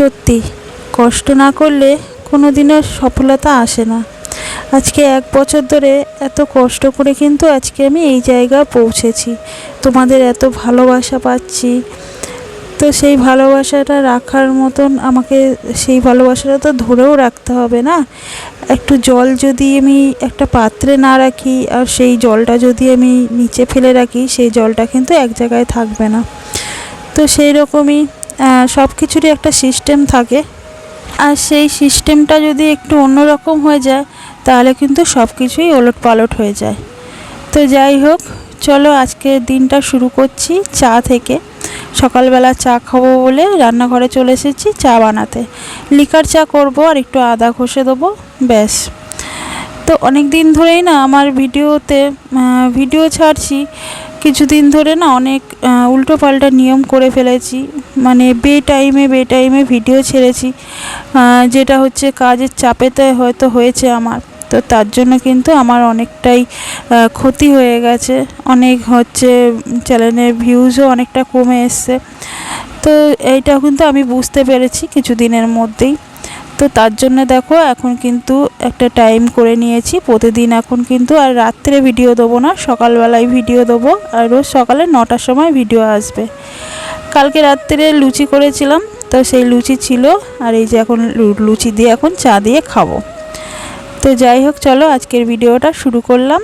সত্যি, কষ্ট না করলে কোনো দিনের সফলতা আসে না। আজকে এক বছর ধরে এত কষ্ট করে কিন্তু আজকে আমি এই জায়গায় পৌঁছেছি। তোমাদের এত ভালোবাসা পাচ্ছি। তো সেই ভালোবাসাটা রাখার মতন আমাকে, সেই ভালোবাসাটা তো ধরেও রাখতে হবে না? একটু জল যদি আমি একটা পাত্রে না রাখি আর সেই জলটা যদি আমি নিচে ফেলে রাখি, সেই জলটা কিন্তু এক জায়গায় থাকবে না। তো সেই রকমই সব কিছুরই একটা সিস্টেম থাকে। আর সেই সিস্টেমটা যদি একটু অন্যরকম হয়ে যায়, তাহলে কিন্তু সব কিছুই ওলট পালট হয়ে যায়। তো যাই হোক, চলো আজকে দিনটা শুরু করছি চা থেকে। সকালবেলা চা খাব বলে রান্নাঘরে চলে এসেছি চা বানাতে। লিকার চা করব আর একটু আদা ঘষে দেবো, ব্যাস। তো অনেক দিন ধরেই না আমার ভিডিওতে ভিডিও ছাড়ছি কিছুদিন ধরে না অনেক উল্টো পাল্টা নিয়ম করে ফেলেছি। মানে বে টাইমে বে টাইমে ভিডিও ছেড়েছি। যেটা হচ্ছে কাজের চাপেতে হয়তো হয়েছে আমার। তো তার জন্য কিন্তু আমার অনেকটাই ক্ষতি হয়ে গেছে। অনেক হচ্ছে চ্যানেলের ভিউজও অনেকটা কমে এসছে। তো এইটা কিন্তু আমি বুঝতে পেরেছি কিছুদিনের মধ্যেই। তো তার জন্য দেখো এখন কিন্তু একটা টাইম করে নিয়েছি। প্রতিদিন এখন কিন্তু আর রাত্রে ভিডিও দেবো না, সকালবেলায় ভিডিও দেবো আর রোজ সকালে নটার সময় ভিডিও আসবে। কালকে রাত্রে লুচি করেছিলাম, তো সেই লুচি ছিল আর এই যে এখন লুচি দিয়ে এখন চা দিয়ে খাব। তো যাই হোক, চলো আজকের ভিডিওটা শুরু করলাম।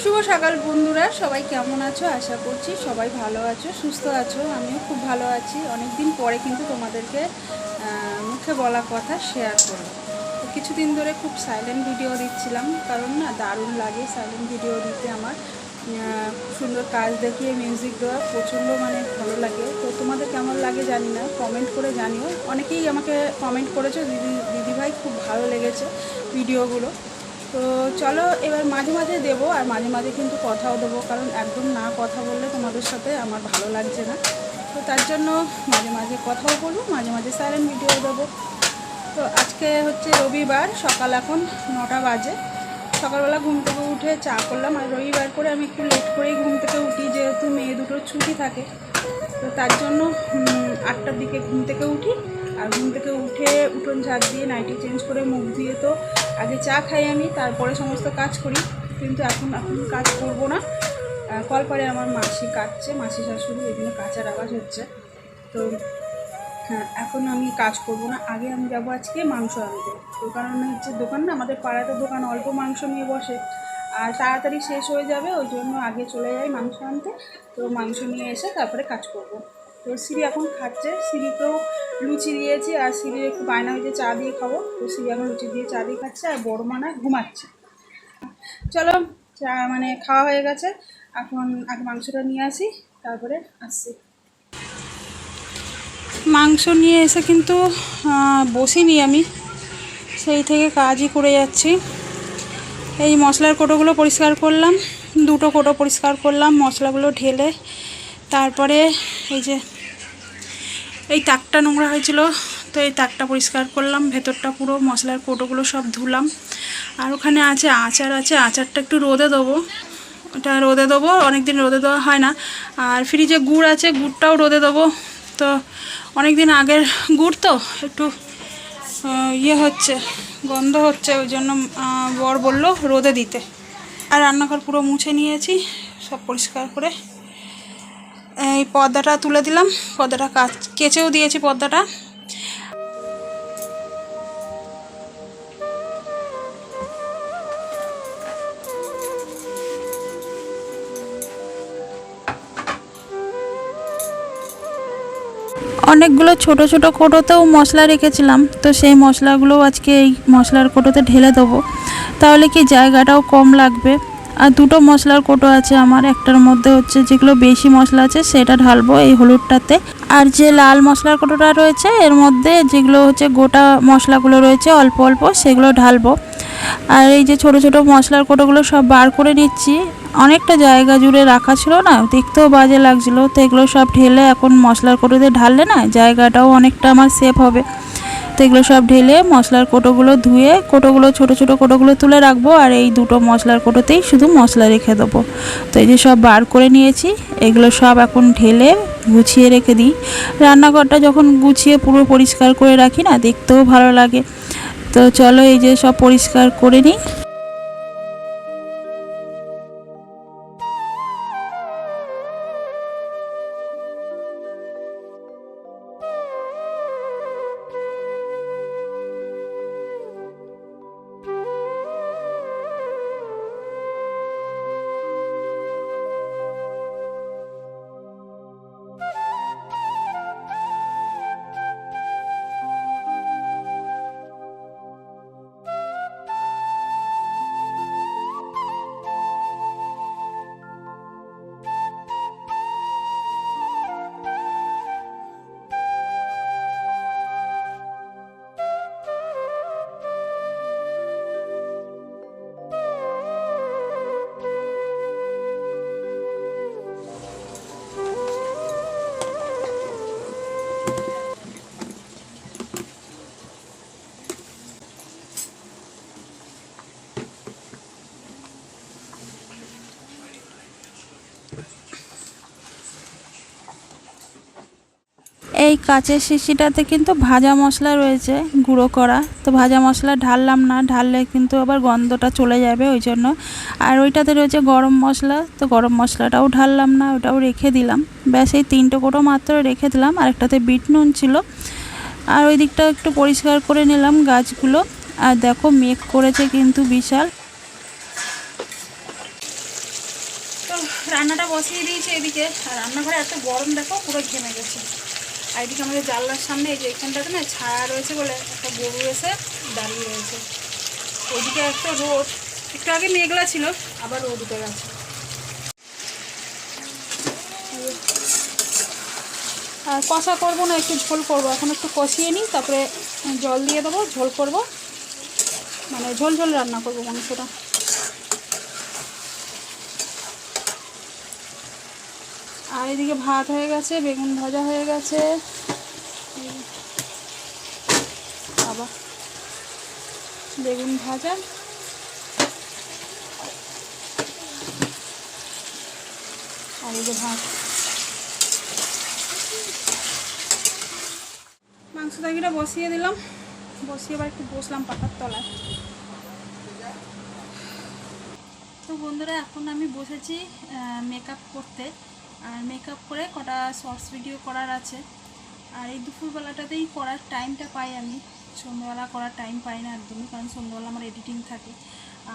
শুভ সকাল বন্ধুরা, সবাই কেমন আছো? আশা করছি সবাই ভালো আছো, সুস্থ আছো, আমিও খুব ভালো আছি। অনেক দিন পরে কিন্তু তোমাদেরকে মুখে বলা কথা শেয়ার করব। তো কিছুদিন ধরে খুব সাইলেন্ট ভিডিও দিচ্ছিলাম কারণ না দারুণ লাগে সাইলেন্ট ভিডিও দিতে আমার। সুন্দর কাজ দেখিয়ে মিউজিক দেওয়া প্রচণ্ড মানে ভালো লাগে। তো তোমাদের কেমন লাগে জানি না কমেন্ট করে জানিও। অনেকেই আমাকে কমেন্ট করেছ, দিদি দিদিভাই খুব ভালো লেগেছে ভিডিওগুলো তো চলো এবার মাঝে মাঝে দেবো, আর মাঝে মাঝে কিন্তু কথাও দেবো, কারণ একদম না কথা বললে তোমাদের সাথে আমার ভালো লাগছে না। তো তার জন্য মাঝে মাঝে কথাও বলব, মাঝে মাঝে সাইলেন্ট ভিডিও দেবো। তো আজকে হচ্ছে রবিবার, সকাল এখন নটা বাজে। সকালবেলা ঘুম থেকে উঠে চা করলাম, আর রবিবার করে আমি একটু লেট করেই ঘুম থেকে উঠি, যেহেতু মেয়ে দুটোর ছুটি থাকে। তো তার জন্য আটটার দিকে ঘুম থেকে উঠি, আর ঘুম থেকে উঠে উঠোন ঝাড় দিয়ে নাইটি চেঞ্জ করে মুখ দিয়ে তো আগে চা খাই আমি, তারপরে সমস্ত কাজ করি। কিন্তু এখন এখন কাজ করব না। আহ, কল পরে আমার মাসি কাটছে মাসি শাশুড়ি জন্য কাঁচার আওয়াজ হচ্ছে। তো হ্যাঁ এখন আমি কাজ করব না আগে আমি যাব আজকে মাংস আনতে। তো কারণ হচ্ছে দোকান না আমাদের পাড়াতে দোকান অল্প মাংস নিয়ে বসে। আর তাড়াতাড়ি শেষ হয়ে যাবে ওই জন্য আগে চলে যাই মাংস আনতে। তো মাংস নিয়ে এসে তারপরে কাজ করব। তো সিঁড়ি এখন খাচ্ছে সিঁড়িতেও লুচি দিয়েছি আর সিঁড়ির একটু বায়না হয়েছে চা দিয়ে খাব। তো সিঁড়ি এখন লুচি দিয়ে চা দিয়ে খাচ্ছে আর বড় মানা ঘুমাচ্ছে। চলো চা মানে খাওয়া হয়ে গেছে। এখন আগে মাংসটা নিয়ে আসি, তারপরে আসছি। মাংস নিয়ে এসে কিন্তু বসিনি আমি। সেই থেকে কাজই করে যাচ্ছি। এই মশলার কোটোগুলো পরিষ্কার করলাম, দুটো কোটো পরিষ্কার করলাম, মশলাগুলো ঢেলে, তারপরে এই যে, এই তাকটা নোংরা হয়েছিল তো এই তাকটা পরিষ্কার করলাম, ভেতরটা পুরো মশলার কোটোগুলো সব ধুলাম। আর ওখানে আছে আচার, আছে আচারটা একটু রোদে দেবো। ওটা রোদে দেবো অনেক দিন রোদে দেওয়া হয় না। আর ফ্রিজে গুড় আছে, গুড়টাও রোদে দেবো। তো অনেক দিন আগের গুড় তো, একটু ইয়ে হচ্ছে, গন্ধ হচ্ছে, ওই জন্য বর বলল রোদে দিতে। আর রান্নাঘর পুরো মুছে নিয়েছি, সব পরিষ্কার করে। এই পর্দাটা তুলে দিলাম, পর্দাটা কাচ, কেচেও দিয়েছি পর্দাটা। অনেকগুলো ছোট ছোট কোটোতেও মশলা রেখেছিলাম। তো সেই মশলাগুলো আজকে এই মশলার কোটোতে ঢেলে দেবো। তাহলে কি জায়গাটাও কম লাগবে? আর দুটো মশলার কোটো আছে আমার, একটার মধ্যে হচ্ছে যেগুলো বেশি মশলা আছে সেটা ঢালবো এই হলুদটাতে। আর যে লাল মশলার কোটোটা রয়েছে, এর মধ্যে যেগুলো হচ্ছে গোটা মশলাগুলো রয়েছে, অল্প অল্প সেগুলো ঢালবো। আর এই যে ছোট ছোট মশলার কোটোগুলো সব বার করে নিচ্ছি অনেকটা জায়গা জুড়ে রাখা ছিল না, দেখতেও বাজে লাগছিল। তো এগুলো সব ঢেলে এখন মশলার কোটোতে ঢাললে না, জায়গাটাও অনেকটা আমার সেফ হবে। তো এগুলো সব ঢেলে মশলার কোটোগুলো ধুয়ে, কোটোগুলো, ছোট ছোট কোটোগুলো তুলে রাখব আর এই দুটো মশলার কোটোতেই শুধু মশলা রেখে দেবো। তো এই যে সব বার করে নিয়েছি, এগুলো সব এখন ঢেলে গুছিয়ে রেখে দিই। রান্নাঘরটা যখন গুছিয়ে পুরো পরিষ্কার করে রাখি না, দেখতেও ভালো লাগে। তো চলো এই যে সব পরিষ্কার করে নিই। এই কাঁচের শিশিটাতে কিন্তু ভাজা মশলা রয়েছে, গুঁড়ো করা। তো ভাজা মশলা ঢাললাম না, ঢাললে কিন্তু আবার গন্ধটা চলে যাবে ওই জন্য। আর ওইটাতে রয়েছে গরম মশলা, তো গরম মশলাটাও ঢাললাম না, ওটাও রেখে দিলাম। ব্যাস, এই তিনটে কোটো মাত্র রেখে দিলাম, আর একটাতে বিট নুন ছিল। আর ওই দিকটা একটু পরিষ্কার করে নিলাম গাছগুলো। আর দেখো, মেঘ করেছে কিন্তু বিশাল। রান্নাটা বসিয়ে দিয়েছি এদিকে। আর রান্নাঘরে এত গরম, দেখো, পুরো ঘেমে গেছে। আর এদিকে আমাদের জানলার সামনে এই যে এখানটাতে না ছায়া রয়েছে বলে একটা গরু এসে দাঁড়িয়ে রয়েছে। ওইদিকে একটা রোদ একটু আগে মেঘলা ছিল, আবার রোদ উঠে গেছে। আর কষা করব না, একটু ঝোল করব। এখন একটু কষিয়ে নিই, তারপরে জল দিয়ে দেবো, ঝোল করব। মানে ঝোল ঝোল রান্না করব মাংসটা। এদিকে ভাত হয়ে গেছে, বেগুন ভাজা হয়ে গেছে। আবার বেগুন ভাজা। আর এই ভাত। মাংস তরকারিটা বসিয়ে দিলাম। বসিয়ে এবার একটু বসলাম পাখার তলায়। তো বন্ধুরা, এখন আমি বসেছি মেকআপ করতে। আর মেকআপ করে কটা শর্টস ভিডিও করার আছে। আর এই দুপুরবেলাটাতেই করার টাইমটা পাই আমি। সন্ধ্যাবেলা করার টাইম পাই না একদমই কারণ সন্ধ্যাবেলা আমার এডিটিং থাকে।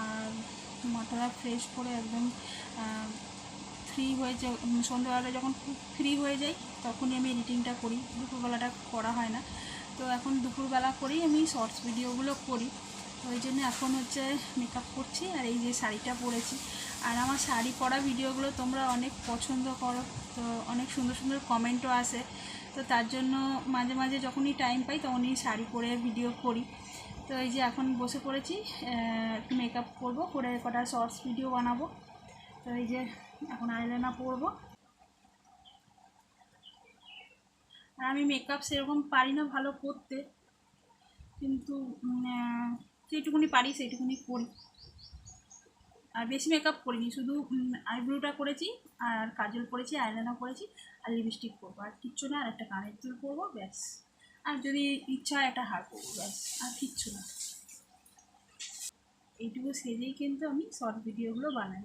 আর মাথাটা ফ্রেশ করে একদম ফ্রি হয়ে যে উম, সন্ধ্যাবেলা যখন খুব ফ্রি হয়ে যাই তখনই আমি এডিটিংটা করি। দুপুরবেলাটা করা হয় না। তো এখন দুপুরবেলা করেই আমি শর্টস ভিডিওগুলো করি। ওই জন্য এখন হচ্ছে মেকআপ করছি আর এই যে শাড়িটা পরেছি। আর আমার শাড়ি পরা ভিডিওগুলো তোমরা অনেক পছন্দ করো, তো অনেক সুন্দর সুন্দর কমেন্টও আসে। তো তার জন্য মাঝে মাঝে যখনই টাইম পাই তখনই শাড়ি পরে ভিডিও করি। তো এই যে এখন বসে পড়েছি একটু মেকআপ করব, করে কটা শর্টস ভিডিও বানাবো। তো এই যে এখন আইলাইনা পরবো। আর আমি মেকআপ সেরকম পারি না ভালো করতে। কিন্তু উম, যেটুকুনি পারি সেইটুকুনি করি। আর বেশি মেকআপ করিনি শুধু আইব্রোটা করেছি আর কাজল করেছি আইলাইনার করেছি আর লিপস্টিক করব। আর কিচ্ছু না আর একটা কানের দুল করব ব্যাস। আর যদি ইচ্ছা একটা হার করব ব্যাস। আর কিচ্ছু না। এইটুকু সেজেই কিন্তু আমি শর্ট ভিডিওগুলো বানাই।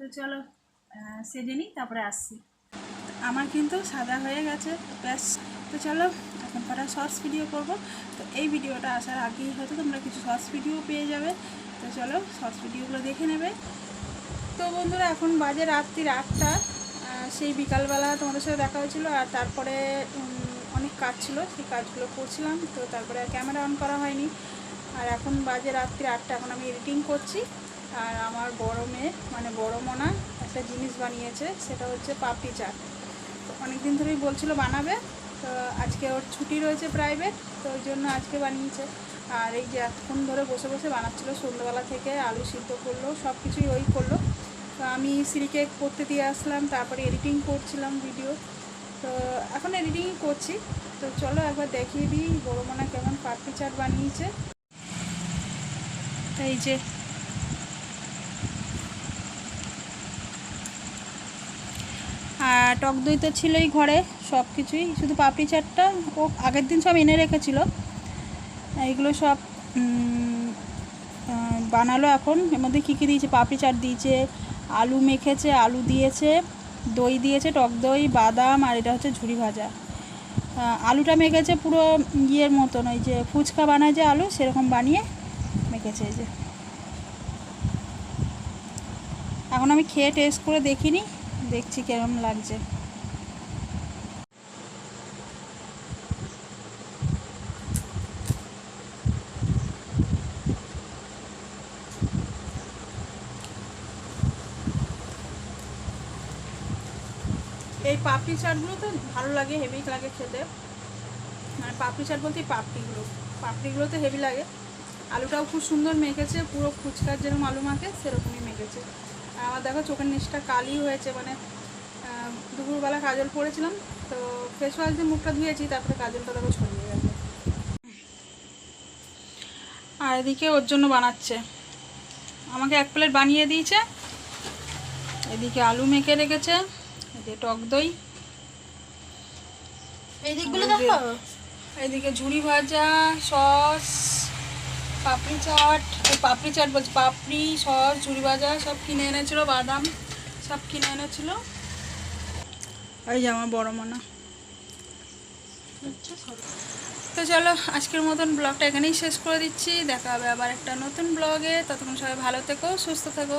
তো চলো সেজে নিই তারপরে আসছি। আমার কিন্তু সাদা হয়ে গেছে। ব্যাস, তো চলো, এখন কটা শর্টস ভিডিও করব। তো এই ভিডিওটা আসার আগেই হয়তো তোমরা কিছু শর্টস ভিডিও পেয়ে যাবে। তো চলো শর্টস ভিডিওগুলো দেখে নেবে। তো বন্ধুরা, এখন বাজে রাত্রির আটটা। সেই বিকালবেলা তোমাদের সাথে দেখা হয়েছিল আর তারপরে অনেক কাজ ছিল, সেই কাজগুলো করছিলাম। তো তারপরে ক্যামেরা অন করা হয়নি। আর এখন বাজে রাত্রি আটটা, এখন আমি এডিটিং করছি। আর আমার বড় মেয়ে মানে বড় মোনা, একটা জিনিস বানিয়েছে, সেটা হচ্ছে পাপড়ি চাট। অনেক দিন ধরেই বলছিল বানাবে, তো আজকে ওর ছুটি রয়েছে প্রাইভেট তো ওই জন্য আজকে বানিয়েছে। আর এই যে এতক্ষণ ধরে বসে বসে বানাচ্ছিল, সন্ধ্যাবেলা থেকে আলু সিদ্ধ করল, সব কিছুই ওই করল। তো আমি সিরিকে করতে দিয়ে আসলাম, তারপরে এডিটিং করছিলাম ভিডিও তো এখন এডিটিংই করছি। তো চলো একবার দেখিয়ে দিই বড় মনে কেমন পাপড়ি চাট বানিয়েছে। এই যে আর আর টক দই তো ছিলই ঘরে, সব কিছুই। শুধু পাপড়ি চাটটা, ও আগের দিন সব এনে রেখেছিল। এইগুলো সব বানালো এখন। এর মধ্যে কী কী দিয়েছে? পাপড়ি চাট দিয়েছে, আলু মেখেছে, আলু দিয়েছে, দই দিয়েছে, টক দই, বাদাম, আর এটা হচ্ছে ঝুড়ি ভাজা। আলুটা মেখেছে পুরো ইয়ের মতন, ওই যে ফুচকা বানায় যে আলু, সেরকম বানিয়ে মেখেছে এই যে। এখন আমি খেয়ে টেস্ট করে দেখিনি। দেখছি কেরম লাগছে। এই পাপড়ি চাটগুলো তো ভালো লাগে হেভি লাগে খেতে। মানে পাপড়ি চাট বলতে পাপড়িগুলো পাপড়িগুলো। তো হেভি লাগে। আলুটাও খুব সুন্দর মেখেছে, পুরো ফুচকার যেরকম আলু মাখে, সেরকমই মেখেছে। আমার দেখো চোখের নিচটা কালি হয়েছে মানে দুপুরবেলা কাজল পরেছিলাম তো ফেস ওয়াশ দিয়ে মুখটা ধুয়েছি তারপরে কাজলটা দেখো ছড়িয়ে গেছে। আর এদিকে ওর জন্য বানাচ্ছে। আমাকে এক প্লেট বানিয়ে দিয়েছে। এদিকে আলু মেখে রেখেছে এদিকে টক দই। এই দিকগুলো দেখো। এদিকে ঝুড়ি ভাজা সস পাপড়ি চাট, ওই পাপড়ি চাট বলছি, পাপড়ি, সস, ঝুড়ি ভাজা, সব কিনে এনেছিল, বাদাম, সব কিনে এনেছিল। এই যে আমার বড় মনা। তো চলো, আজকের মতন ব্লগটা এখানেই শেষ করে দিচ্ছি। দেখা হবে আবার একটা নতুন ব্লগে। ততক্ষণ সবাই ভালো থেকো, সুস্থ থেকো।